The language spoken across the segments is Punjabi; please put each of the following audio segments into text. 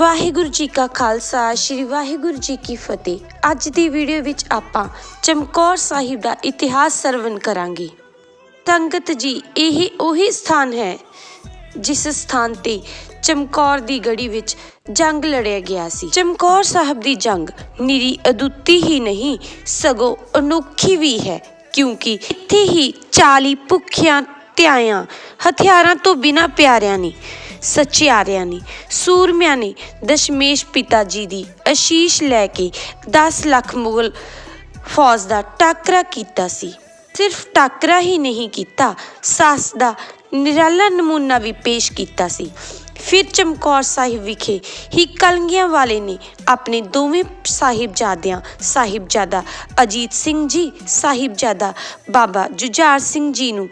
ਵਾਹਿਗੁਰੂ ਜੀ ਕਾ ਖਾਲਸਾ, ਸ੍ਰੀ ਵਾਹਿਗੁਰੂ ਜੀ ਕੀ ਫਤਿਹ। ਅੱਜ ਦੀ ਵੀਡੀਓ ਵਿੱਚ ਆਪਾਂ ਚਮਕੌਰ ਸਾਹਿਬ ਦਾ ਇਤਿਹਾਸ ਸਰਵਨ ਕਰਾਂਗੇ। ਸੰਗਤ ਜੀ, ਇਹ ਉਹੀ ਸਥਾਨ ਹੈ ਜਿਸ ਸਥਾਨ ਤੇ ਚਮਕੌਰ ਦੀ ਗੜੀ ਵਿੱਚ ਜੰਗ ਲੜਿਆ ਗਿਆ ਸੀ। ਚਮਕੌਰ ਸਾਹਿਬ ਦੀ ਜੰਗ ਨਿਰੀ ਅਦੁੱਤੀ ਹੀ ਨਹੀਂ, ਸਗੋਂ ਅਨੋਖੀ ਵੀ ਹੈ, ਕਿਉਂਕਿ ਇੱਥੇ ਹੀ 40 ਭੁੱਖਿਆਂ, ਧਿਆਇਆਂ, ਹਥਿਆਰਾਂ ਤੋਂ ਬਿਨਾਂ ਪਿਆਰਿਆਂ ਨੇ ਸੱਚਿਆਰਿਆਂ ਨੇ, ਸੂਰਮਿਆਂ ਨੇ ਦਸ਼ਮੇਸ਼ ਪਿਤਾ ਜੀ ਦੀ ਅਸ਼ੀਸ਼ ਲੈ ਕੇ 10 ਲੱਖ ਮੁਗਲ ਫੌਜ ਦਾ ਟਾਕਰਾ ਕੀਤਾ ਸੀ। ਸਿਰਫ ਟਾਕਰਾ ਹੀ ਨਹੀਂ ਕੀਤਾ, ਸਾਸ ਦਾ ਨਿਰਾਲਾ ਨਮੂਨਾ ਵੀ ਪੇਸ਼ ਕੀਤਾ ਸੀ। ਫਿਰ ਚਮਕੌਰ ਸਾਹਿਬ ਵਿਖੇ ਹੀ ਕਲਗੀਆਂ ਵਾਲੇ ਨੇ ਆਪਣੇ ਦੋਵੇਂ ਸਾਹਿਬਜ਼ਾਦਿਆਂ, ਸਾਹਿਬਜ਼ਾਦਾ ਅਜੀਤ ਸਿੰਘ ਜੀ, ਸਾਹਿਬਜ਼ਾਦਾ ਬਾਬਾ ਜੁਝਾਰ ਸਿੰਘ ਜੀ ਨੂੰ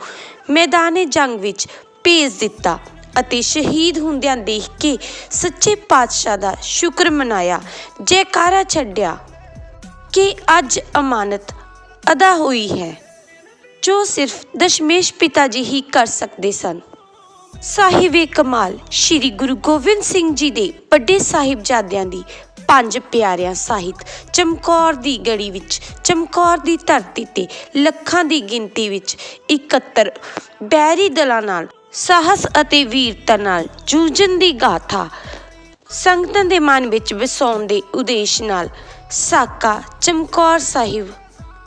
ਮੈਦਾਨੇ ਜੰਗ ਵਿੱਚ ਭੇਜ ਦਿੱਤਾ। ਅਤੇ ਸ਼ਹੀਦ ਹੁੰਦਿਆਂ ਦੇਖ ਕੇ ਸੱਚੇ ਪਾਤਸ਼ਾਹ ਦਾ ਸ਼ੁਕਰ ਮਨਾਇਆ, ਜੈਕਾਰਾ ਛੱਡਿਆ ਕਿ ਅੱਜ ਅਮਾਨਤ ਅਦਾ ਹੋਈ ਹੈ। ਜੋ ਸਿਰਫ ਦਸ਼ਮੇਸ਼ ਪਿਤਾ ਜੀ ਹੀ ਕਰ ਸਕਦੇ ਸਨ। ਸਾਹਿਬੇ ਕਮਾਲ, ਸ੍ਰੀ ਗੁਰੂ ਗੋਬਿੰਦ ਸਿੰਘ ਜੀ ਦੇ ਵੱਡੇ ਸਾਹਿਬਜ਼ਾਦਿਆਂ ਦੀ ਪੰਜ ਪਿਆਰਿਆਂ ਸਾਹਿਤ ਚਮਕੌਰ ਦੀ ਗੜੀ ਵਿੱਚ, ਚਮਕੌਰ ਦੀ ਧਰਤੀ ਤੇ, ਲੱਖਾਂ ਦੀ ਗਿਣਤੀ ਵਿੱਚ ਇਕੱਤਰ ਬੈਰੀ ਦਲਾਂ ਨਾਲ ਸਾਹਸ ਅਤੇ ਵੀਰਤਾ ਨਾਲ ਜੂਝਣ ਦੀ ਗਾਥਾ, ਸੰਗਤਾਂ ਦੇ ਮਨ ਵਿੱਚ ਵਸਾਉਣ ਦੇ ਉਦੇਸ਼ ਨਾਲ ਸਾਕਾ ਚਮਕੌਰ ਸਾਹਿਬ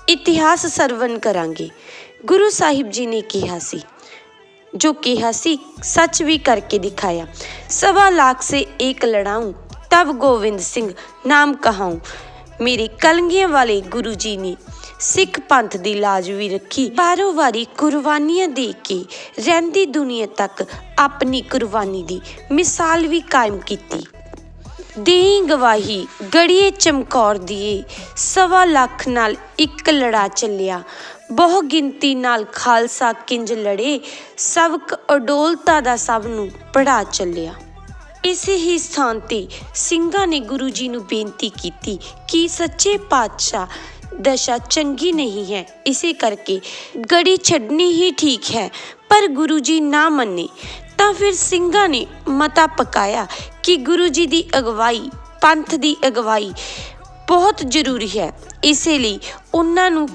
ਇਤਿਹਾਸ ਸਰਵਨ ਕਰਾਂਗੇ। ਗੁਰੂ ਸਾਹਿਬ ਜੀ ਨੇ ਕਿਹਾ ਸੀ, ਜੋ ਕਿਹਾ ਸੀ, ਸੱਚ ਵੀ ਕਰਕੇ ਦਿਖਾਇਆ। ਸਵਾ ਲੱਖ ਸੇ ਇੱਕ ਲੜਾਉਂ ਤਬ ਗੋਵਿੰਦ ਸਿੰਘ ਨਾਮ ਕਹਾਉਂ। ਮੇਰੇ ਕਲਗੀਆਂ ਵਾਲੇ ਗੁਰੂ ਜੀ ਨੇ ਸਿੱਖ ਪੰਥ ਦੀ ਲਾਜ ਵੀ ਰੱਖੀ। ਬਾਰੋ ਵਾਰੀ ਕੁਰਬਾਨੀਆਂ ਦੇ ਕੇ ਰਹਿੰਦੀ ਦੁਨੀਆ ਤੱਕ ਆਪਣੀ ਕੁਰਬਾਨੀ ਦੀ ਮਿਸਾਲ ਵੀ ਕਾਇਮ ਕੀਤੀ। ਦੇਈ ਗਵਾਹੀ ਗੜੀਏ ਚਮਕੌਰ ਦੀਏ, ਸਵਾ ਲੱਖ ਨਾਲ ਇੱਕ ਲੜਾ ਚੱਲਿਆ। ਬਹੁ ਗਿਣਤੀ ਨਾਲ ਖਾਲਸਾ ਕਿੰਜ ਲੜੇ, ਸਬਕ ਅਡੋਲਤਾ ਦਾ ਸਭ ਨੂੰ ਪੜਾ ਚੱਲਿਆ। ਇਸੇ ਹੀ ਸਥਾਨ ਤੇ ਸਿੰਘਾਂ ਨੇ ਗੁਰੂ ਜੀ ਨੂੰ ਬੇਨਤੀ ਕੀਤੀ ਕਿ ਸੱਚੇ ਪਾਤਸ਼ਾਹ ਦਸ਼ਾ ਚੰਗੀ ਨਹੀਂ ਹੈ। ਇਸੇ ਕਰਕੇ ਗੜੀ ਛੱਡਣੀ ਹੀ ਠੀਕ ਹੈ, ਪਰ ਗੁਰੂ ਜੀ ਨਾ ਮੰਨੇ। ਤਾਂ ਫਿਰ ਸਿੰਘਾਂ ਨੇ ਮਤਾ ਪਕਾਇਆ ਕਿ ਗੁਰੂ ਜੀ ਦੀ ਅਗਵਾਈ, ਪੰਥ ਦੀ ਅਗਵਾਈ ਬਹੁਤ ਜ਼ਰੂਰੀ ਹੈ। ਇਸੇ ਲਈ ਉਹਨਾਂ ਨੂੰ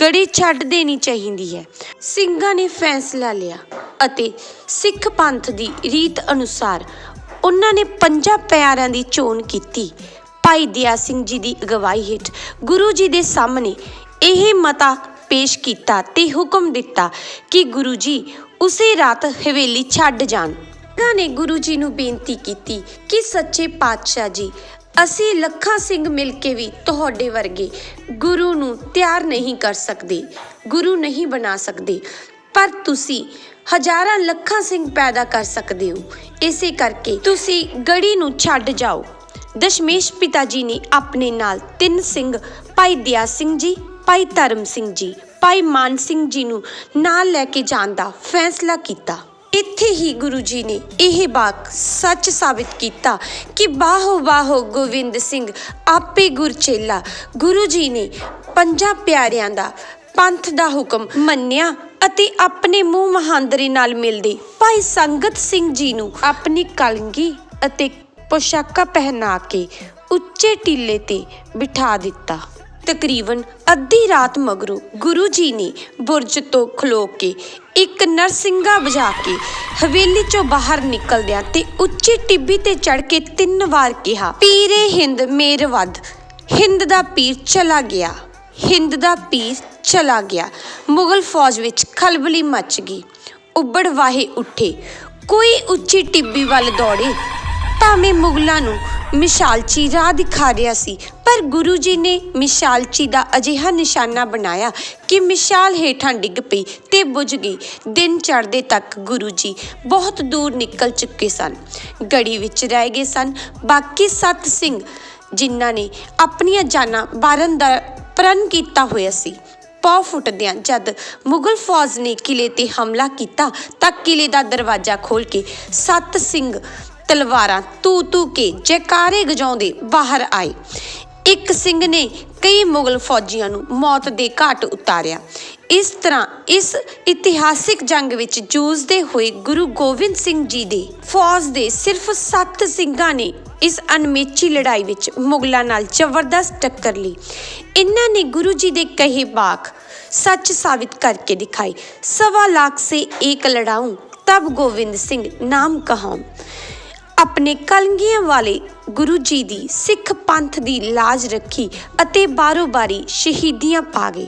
ਗੜੀ ਛੱਡ ਦੇਣੀ ਚਾਹੀਦੀ ਹੈ। ਸਿੰਘਾਂ ਨੇ ਫੈਸਲਾ ਲਿਆ ਅਤੇ ਸਿੱਖ ਪੰਥ ਦੀ ਰੀਤ ਅਨੁਸਾਰ ਉਹਨਾਂ ਨੇ ਪੰਜਾਂ ਪਿਆਰਿਆਂ ਦੀ ਚੋਣ ਕੀਤੀ। ਭਾਈ ਦਿਆ ਸਿੰਘ ਜੀ ਦੀ ਅਗਵਾਈ ਹੇਠ ਗੁਰੂ ਜੀ ਦੇ ਸਾਹਮਣੇ ਇਹ ਮਤਾ ਪੇਸ਼ ਕੀਤਾ ਤੇ ਹੁਕਮ ਦਿੱਤਾ ਕਿ ਗੁਰੂ ਜੀ ਉਸੇ ਰਾਤ ਹਵੇਲੀ ਛੱਡ ਜਾਣ। ਉਹਨਾਂ ਨੇ ਗੁਰੂ ਜੀ ਨੂੰ ਬੇਨਤੀ ਕੀਤੀ ਕਿ ਸੱਚੇ ਪਾਤਸ਼ਾਹ ਜੀ, ਅਸੀਂ ਲੱਖਾਂ ਸਿੰਘ ਮਿਲ ਕੇ ਵੀ ਤੁਹਾਡੇ ਵਰਗੇ ਗੁਰੂ ਨੂੰ ਤਿਆਰ ਨਹੀਂ ਕਰ ਸਕਦੇ, ਗੁਰੂ ਨਹੀਂ ਬਣਾ ਸਕਦੇ, ਪਰ ਤੁਸੀਂ ਹਜ਼ਾਰਾਂ ਲੱਖਾਂ ਸਿੰਘ ਪੈਦਾ ਕਰ ਸਕਦੇ ਹੋ। ਇਸੇ ਕਰਕੇ ਤੁਸੀਂ ਗੜੀ ਨੂੰ ਛੱਡ ਜਾਓ। ਦਸ਼ਮੇਸ਼ ਪਿਤਾ ਜੀ ਨੇ ਆਪਣੇ ਨਾਲ ਤਿੰਨ ਸਿੰਘ, ਭਾਈ ਦਿਆ ਸਿੰਘ ਜੀ, ਭਾਈ ਧਰਮ ਸਿੰਘ ਜੀ, ਭਾਈ ਮਾਨ ਸਿੰਘ ਜੀ ਨੂੰ ਨਾਲ ਲੈ ਕੇ ਜਾਣ ਦਾ ਫੈਸਲਾ ਕੀਤਾ। ਇੱਥੇ ਹੀ ਗੁਰੂ ਜੀ ਨੇ ਇਹ ਬਾਤ ਸੱਚ ਸਾਬਿਤ ਕੀਤਾ ਕਿ ਬਾਹੋ ਬਾਹੋ ਗੋਬਿੰਦ ਸਿੰਘ ਆਪੇ ਗੁਰਚੇਲਾ ਗੁਰੂ ਜੀ ਨੇ ਪੰਜਾਂ ਪਿਆਰਿਆਂ ਦਾ ਪੰਥ ਦਾ ਹੁਕਮ ਮੰਨਿਆ ਅਤੇ ਆਪਣੇ ਮੂੰਹ ਮਹਾਂਦਰੇ ਨਾਲ ਮਿਲਦੇ ਭਾਈ ਸੰਗਤ ਸਿੰਘ ਜੀ ਨੂੰ ਆਪਣੀ ਕਲਗੀ ਅਤੇ ਪੋਸ਼ਾਕਾਂ ਪਹਿਨਾ ਕੇ ਉੱਚੇ ਟੀਲੇ ਤੇ ਬਿਠਾ ਦਿੱਤਾ। ਤਕਰੀਬਨ ਅੱਧੀ ਰਾਤ ਮਗਰੋਂ ਗੁਰੂ ਜੀ ਨੇ ਬੁਰਜ ਤੋਂ ਖਲੋ ਕੇ ਇੱਕ ਨਰਸਿੰਗਾ ਵਜਾ ਕੇ ਹਵੇਲੀ ਚੋਂ ਬਾਹਰ ਨਿਕਲਦਿਆਂ ਤੇ ਉੱਚੀ ਟਿੱਬੀ ਤੇ ਚੜ ਕੇ ਤਿੰਨ ਵਾਰ ਕਿਹਾ, ਪੀਰੇ ਹਿੰਦ ਮੇਰ ਵੱਧ, ਹਿੰਦ ਦਾ ਪੀਰ ਚਲਾ ਗਿਆ, ਹਿੰਦ ਦਾ ਪੀਰ ਚਲਾ ਗਿਆ। ਮੁਗਲ ਫੌਜ ਵਿੱਚ ਖਲਬਲੀ ਮਚ ਗਈ, ਉੱਬੜ ਵਾਹੇ ਉੱਠੇ। ਕੋਈ ਉੱਚੀ ਟਿੱਬੀ ਵੱਲ ਦੌੜੇ ਭਾਵੇਂ ਮੁਗਲਾਂ ਨੂੰ ਮਿਸ਼ਾਲਚੀ ਰਾਹ ਦਿਖਾ ਰਿਹਾ ਸੀ, ਪਰ ਗੁਰੂ ਜੀ ਨੇ ਮਿਸ਼ਾਲਚੀ ਦਾ ਅਜਿਹਾ ਨਿਸ਼ਾਨਾ ਬਣਾਇਆ ਕਿ ਮਿਸ਼ਾਲ ਹੇਠਾਂ ਡਿੱਗ ਪਈ ਤੇ ਬੁਝ ਗਈ। ਦਿਨ ਚੜ੍ਹਦੇ ਤੱਕ ਗੁਰੂ ਜੀ ਬਹੁਤ ਦੂਰ ਨਿਕਲ ਚੁੱਕੇ ਸਨ, ਗੜੀ ਵਿੱਚ ਰਹਿ ਗਏ ਸਨ। ਬਾਕੀ ਸੱਤ ਸਿੰਘ ਜਿਨ੍ਹਾਂ ਨੇ ਆਪਣੀਆਂ ਜਾਨਾਂ ਬਾਰਨ ਦਾ ਪ੍ਰਣ ਕੀਤਾ ਹੋਇਆ ਸੀ, ਪੌ ਫੁੱਟਦਿਆਂ ਜਦ ਮੁਗਲ ਫੌਜ ਨੇ ਕਿਲੇ ਤੇ ਹਮਲਾ ਕੀਤਾ ਤਾਂ ਕਿਲੇ ਦਾ ਦਰਵਾਜ਼ਾ ਖੋਲ ਕੇ ਸੱਤ ਸਿੰਘ ਤਲਵਾਰਾਂ, ਤੂ ਤੂ ਕੇ ਜੈਕਾਰੇ ਗਜਾਉਂਦੇ ਬਾਹਰ ਆਏ ਇੱਕ ਸਿੰਘ ਨੇ ਕਈ ਮੁਗਲ ਫੌਜੀਆਂ ਨੂੰ ਮੌਤ ਦੇ ਘਾਟ ਉਤਾਰਿਆ। ਇਸ ਤਰ੍ਹਾਂ ਇਸ ਇਤਿਹਾਸਿਕ ਜੰਗ ਵਿੱਚ ਜੂਝਦੇ ਹੋਏ ਗੁਰੂ ਗੋਬਿੰਦ ਸਿੰਘ ਜੀ ਦੇ ਫੌਜ ਦੇ ਸਿਰਫ 7 ਸਿੰਘਾਂ ਨੇ ਇਸ ਅਨਮੇਚੀ ਲੜਾਈ ਵਿੱਚ ਮੁਗਲਾਂ ਨਾਲ ਜ਼ਬਰਦਸਤ ਟੱਕਰ ਲਈ। ਇਹਨਾਂ ਨੇ ਗੁਰੂ ਜੀ ਦੇ ਕਹੇ ਬਾਖ ਸੱਚ ਸਾਬਿਤ ਕਰਕੇ ਦਿਖਾਈ ਸਵਾ ਲੱਖ ਸੇ ਇੱਕ ਲੜਾਉ ਤਬ ਗੋਬਿੰਦ ਸਿੰਘ ਨਾਮ ਕਹਾਉਂ ਆਪਣੇ ਕਲਗੀਆਂ ਵਾਲੇ ਗੁਰੂ ਜੀ ਦੀ ਸਿੱਖ ਪੰਥ ਦੀ ਲਾਜ ਰੱਖੀ ਅਤੇ ਬਾਰੋ ਬਾਰੀ ਸ਼ਹੀਦੀਆਂ ਪਾ ਗਏ।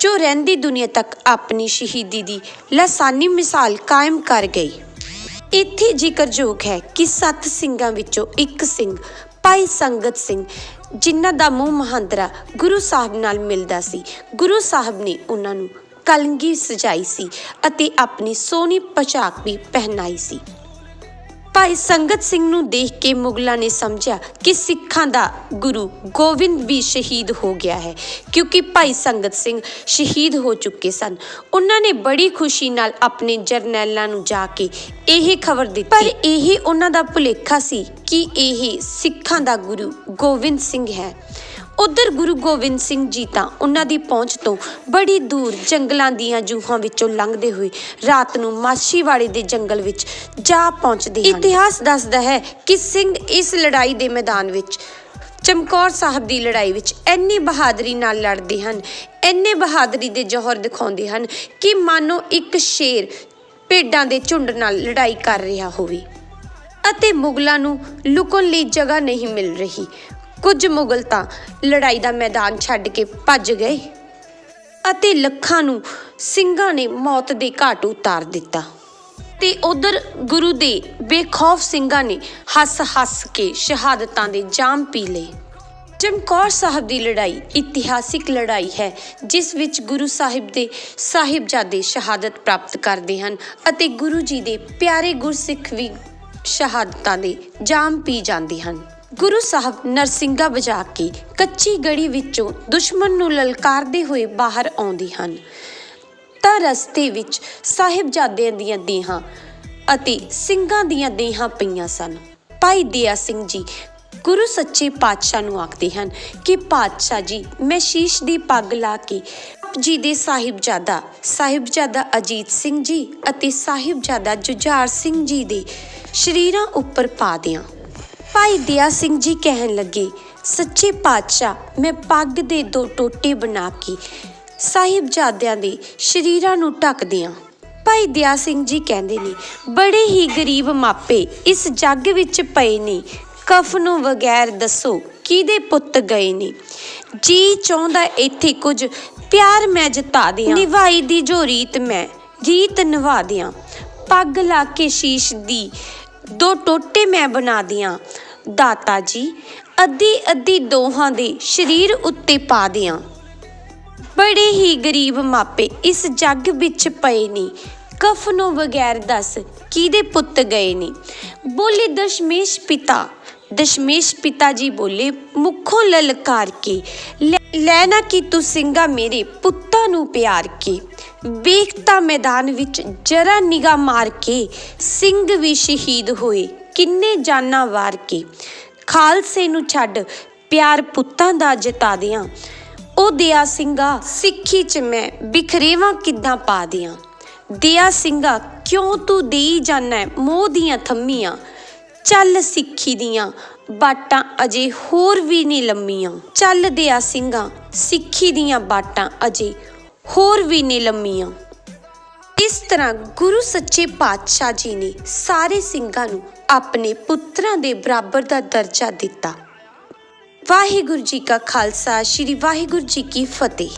ਜੋ ਰਹਿੰਦੀ ਦੁਨੀਆ ਤੱਕ ਆਪਣੀ ਸ਼ਹੀਦੀ ਦੀ ਲਸਾਨੀ ਮਿਸਾਲ ਕਾਇਮ ਕਰ ਗਈ। ਇੱਥੇ ਜ਼ਿਕਰਯੋਗ ਹੈ ਕਿ ਸੱਤ ਸਿੰਘਾਂ ਵਿੱਚੋਂ ਇੱਕ ਸਿੰਘ ਭਾਈ ਸੰਗਤ ਸਿੰਘ, ਜਿਨ੍ਹਾਂ ਦਾ ਮੂੰਹ ਮਹਾਂਦਰਾ ਗੁਰੂ ਸਾਹਿਬ ਨਾਲ ਮਿਲਦਾ ਸੀ। ਗੁਰੂ ਸਾਹਿਬ ਨੇ ਉਹਨਾਂ ਨੂੰ ਕਲਗੀ ਸਜਾਈ ਸੀ ਅਤੇ ਆਪਣੀ ਸੋਹਣੀ ਪੋਸ਼ਾਕ ਵੀ ਪਹਿਨਾਈ ਸੀ। ਭਾਈ ਸੰਗਤ ਸਿੰਘ ਨੂੰ ਦੇਖ ਕੇ ਮੁਗਲਾਂ ਨੇ ਸਮਝਿਆ ਕਿ ਸਿੱਖਾਂ ਦਾ ਗੁਰੂ ਗੋਬਿੰਦ ਵੀ ਸ਼ਹੀਦ ਹੋ ਗਿਆ ਹੈ, ਕਿਉਂਕਿ ਭਾਈ ਸੰਗਤ ਸਿੰਘ ਸ਼ਹੀਦ ਹੋ ਚੁੱਕੇ ਸਨ। ਉਹਨਾਂ ਨੇ ਬੜੀ ਖੁਸ਼ੀ ਨਾਲ ਆਪਣੇ ਜਰਨੈਲਾਂ ਨੂੰ ਜਾ ਕੇ ਇਹ ਖਬਰ ਦਿੱਤੀ। ਪਰ ਇਹ ਉਹਨਾਂ ਦਾ ਭੁਲੇਖਾ ਸੀ ਕਿ ਇਹ ਸਿੱਖਾਂ ਦਾ ਗੁਰੂ ਗੋਬਿੰਦ ਸਿੰਘ ਹੈ। ਉਧਰ ਗੁਰੂ ਗੋਬਿੰਦ ਸਿੰਘ ਜੀ ਤਾਂ ਉਹਨਾਂ ਦੀ ਪਹੁੰਚ ਤੋਂ ਬੜੀ ਦੂਰ ਜੰਗਲਾਂ ਦੀਆਂ ਜੂਹਾਂ ਵਿੱਚੋਂ ਲੰਘਦੇ ਹੋਏ ਰਾਤ ਨੂੰ ਮਾਛੀਵਾੜੇ ਦੇ ਜੰਗਲ ਵਿੱਚ ਜਾ ਪਹੁੰਚਦੇ ਹਨ। ਇਤਿਹਾਸ ਦੱਸਦਾ ਹੈ ਕਿ ਸਿੰਘ ਇਸ ਲੜਾਈ ਦੇ ਮੈਦਾਨ ਵਿੱਚ, ਚਮਕੌਰ ਸਾਹਿਬ ਦੀ ਲੜਾਈ ਵਿੱਚ ਇੰਨੀ ਬਹਾਦਰੀ ਨਾਲ ਲੜਦੇ ਹਨ, ਇੰਨੇ ਬਹਾਦਰੀ ਦੇ ਜੋਹਰ ਦਿਖਾਉਂਦੇ ਹਨ ਕਿ ਮਾਨੋ ਇੱਕ ਸ਼ੇਰ ਭੇਡਾਂ ਦੇ ਝੁੰਡ ਨਾਲ ਲੜਾਈ ਕਰ ਰਿਹਾ ਹੋਵੇ। ਅਤੇ ਮੁਗਲਾਂ ਨੂੰ ਲੁਕਣ ਲਈ ਜਗ੍ਹਾ ਨਹੀਂ ਮਿਲ ਰਹੀ। ਕੁਝ ਮੁਗਲ ਤਾਂ ਲੜਾਈ ਦਾ ਮੈਦਾਨ ਛੱਡ ਕੇ ਭੱਜ ਗਏ ਅਤੇ ਲੱਖਾਂ ਨੂੰ ਸਿੰਘਾਂ ਨੇ ਮੌਤ ਦੇ ਘਾਟ ਉਤਾਰ ਦਿੱਤਾ। ਤੇ ਉਧਰ ਗੁਰੂ ਦੇ ਬੇਖੌਫ ਸਿੰਘਾਂ ਨੇ ਹੱਸ-ਹੱਸ ਕੇ ਸ਼ਹਾਦਤਾਂ ਦੇ ਜਾਮ ਪੀ ਲਏ। ਚਮਕੌਰ ਸਾਹਿਬ ਦੀ ਲੜਾਈ ਇਤਿਹਾਸਿਕ ਲੜਾਈ ਹੈ, ਜਿਸ ਵਿੱਚ ਗੁਰੂ ਸਾਹਿਬ ਦੇ ਸਾਹਿਬਜ਼ਾਦੇ ਸ਼ਹਾਦਤ ਪ੍ਰਾਪਤ ਕਰਦੇ ਹਨ ਅਤੇ ਗੁਰੂ ਜੀ ਦੇ ਪਿਆਰੇ ਗੁਰਸਿੱਖ ਵੀ ਸ਼ਹਾਦਤਾਂ ਦੇ ਜਾਮ ਪੀ ਜਾਂਦੇ ਹਨ। ਗੁਰੂ ਸਾਹਿਬ ਨਰਸਿੰਗਾ ਵਜਾ ਕੇ ਕੱਚੀ ਗੜੀ ਵਿੱਚੋਂ ਦੁਸ਼ਮਣ ਨੂੰ ਲਲਕਾਰਦੇ ਹੋਏ ਬਾਹਰ ਆਉਂਦੇ ਹਨ। ਤਾਂ ਰਸਤੇ ਵਿੱਚ ਸਾਹਿਬਜ਼ਾਦਿਆਂ ਦੀਆਂ ਦੇਹਾਂ ਅਤੇ ਸਿੰਘਾਂ ਦੀਆਂ ਦੇਹਾਂ ਪਈਆਂ ਸਨ। ਭਾਈ ਦਿਆ ਸਿੰਘ ਜੀ ਗੁਰੂ ਸੱਚੇ ਪਾਤਸ਼ਾਹ ਨੂੰ ਆਖਦੇ ਹਨ ਕਿ, ਪਾਤਸ਼ਾਹ ਜੀ, ਮੈਂ ਸ਼ੀਸ਼ ਦੀ ਪੱਗ ਲਾ ਕੇ ਜੀ ਦੇ ਸਾਹਿਬਜ਼ਾਦਾ ਸਾਹਿਬਜ਼ਾਦਾ ਅਜੀਤ ਸਿੰਘ ਜੀ ਅਤੇ ਸਾਹਿਬਜ਼ਾਦਾ ਜੁਝਾਰ ਸਿੰਘ ਜੀ ਦੇ ਸ਼ਰੀਰਾਂ ਉੱਪਰ ਪਾ ਦਿਆਂ। ਭਾਈ ਦਇਆ ਸਿੰਘ ਜੀ ਕਹਿਣ ਲੱਗੇ, ਸੱਚੇ ਪਾਤਸ਼ਾਹ, ਮੈਂ ਪੱਗ ਦੇ ਦੋ ਟੋਟੇ ਬਣਾ ਕੇ ਸਾਹਿਬਜ਼ਾਦਿਆਂ ਦੇ ਸ਼ਰੀਰਾਂ ਨੂੰ ਢੱਕਦਿਆਂ ਭਾਈ ਦਇਆ ਸਿੰਘ ਜੀ ਕਹਿੰਦੇ ਨੇ, ਬੜੇ ਹੀ ਗਰੀਬ ਮਾਪੇ ਇਸ ਜੱਗ ਵਿੱਚ ਪਏ ਨੇ। ਕਫਨੋਂ ਬਗੈਰ ਦੱਸੋ, ਕਿਹਦੇ ਪੁੱਤ ਗਏ ਨੇ? ਜੀ ਚਾਹੁੰਦਾ ਇੱਥੇ ਕੁਝ ਪਿਆਰ ਮੈਂ ਜਤਾ ਦਿਆਂ। ਨਿਭਾਈ ਦੀ ਜੋ ਰੀਤ ਮੈਂ, ਰੀਤ ਨਿਭਾ ਦਿਆਂ। ਪੱਗ ਲਾ ਕੇ ਸ਼ੀਸ਼ ਦੀ ਦੋ ਟੋਟੇ ਮੈਂ ਬਣਾ ਦਿਆਂ। ਦਾਤਾ ਜੀ, ਅੱਧੀ ਅੱਧੀ ਦੋਹਾਂ ਦੇ ਸਰੀਰ ਉੱਤੇ ਪਾ ਦਿਆਂ। ਬੜੇ ਹੀ ਗਰੀਬ ਮਾਪੇ ਇਸ ਜੱਗ ਵਿੱਚ ਪਏ ਨੇ। ਕਫਨੋਂ ਬਗੈਰ ਦੱਸ ਕਿਹਦੇ ਪੁੱਤ ਗਏ ਨੇ? ਬੋਲੇ ਦਸ਼ਮੇਸ਼ ਪਿਤਾ। ਦਸ਼ਮੇਸ਼ ਪਿਤਾ ਜੀ ਬੋਲੇ, ਮੁੱਖੋਂ ਲਲਕਾਰ ਕੇ। ਲੈ- ਲੈ ਨਾ ਕੀ ਤੂੰ ਸਿੰਘਾ ਮੇਰੇ ਪੁੱਤਾਂ ਨੂੰ ਪਿਆਰ ਕੇ। ਵੇਖਤਾ ਮੈਦਾਨ ਵਿੱਚ ਜਰਾ ਨਿਗਾਹ ਮਾਰ ਕੇ ਸਿੰਘ ਵੀ ਸ਼ਹੀਦ ਹੋਏ। ਕਿੰਨੇ ਜਾਨਾਂ ਵਾਰ ਕੇ? ਖਾਲਸੇ ਨੂੰ ਛੱਡ ਪਿਆਰ ਪੁੱਤਾਂ ਦਾ ਜਤਾ ਦਿਆਂ। ਉਹ ਦਿਆ ਸਿੰਘਾ, ਸਿੱਖੀ ਚ ਮੈਂ ਬਿਖਰੇਵਾਂ ਕਿੱਦਾਂ ਪਾ ਦਿਆਂ? ਦਿਆ ਸਿੰਘਾ, ਕਿਉਂ ਤੂੰ ਦੇਈ ਜਾਨਾ ਮੋਹ ਦੀਆਂ ਥੰਮੀਆਂ? ਚੱਲ ਸਿੱਖੀ ਦੀਆਂ ਬਾਟਾਂ ਅਜੇ ਹੋਰ ਵੀ ਨਹੀਂ ਲੰਮੀਆਂ। ਚੱਲ ਦਿਆ ਸਿੰਘਾ, ਸਿੱਖੀ ਦੀਆਂ ਬਾਟਾਂ ਅਜੇ ਹੋਰ ਵੀ ਨਹੀਂ ਲੰਮੀਆਂ। ਇਸ ਤਰ੍ਹਾਂ ਗੁਰੂ ਸੱਚੇ ਪਾਤਸ਼ਾਹ ਜੀ ਨੇ ਸਾਰੇ ਸਿੰਘਾਂ ਨੂੰ ਆਪਣੇ ਪੁੱਤਰਾਂ ਦੇ ਬਰਾਬਰ ਦਾ ਦਰਜਾ ਦਿੱਤਾ। ਵਾਹਿਗੁਰੂ ਜੀ ਕਾ ਖਾਲਸਾ, ਸ੍ਰੀ ਵਾਹਿਗੁਰੂ ਜੀ ਕੀ ਫਤਿਹ।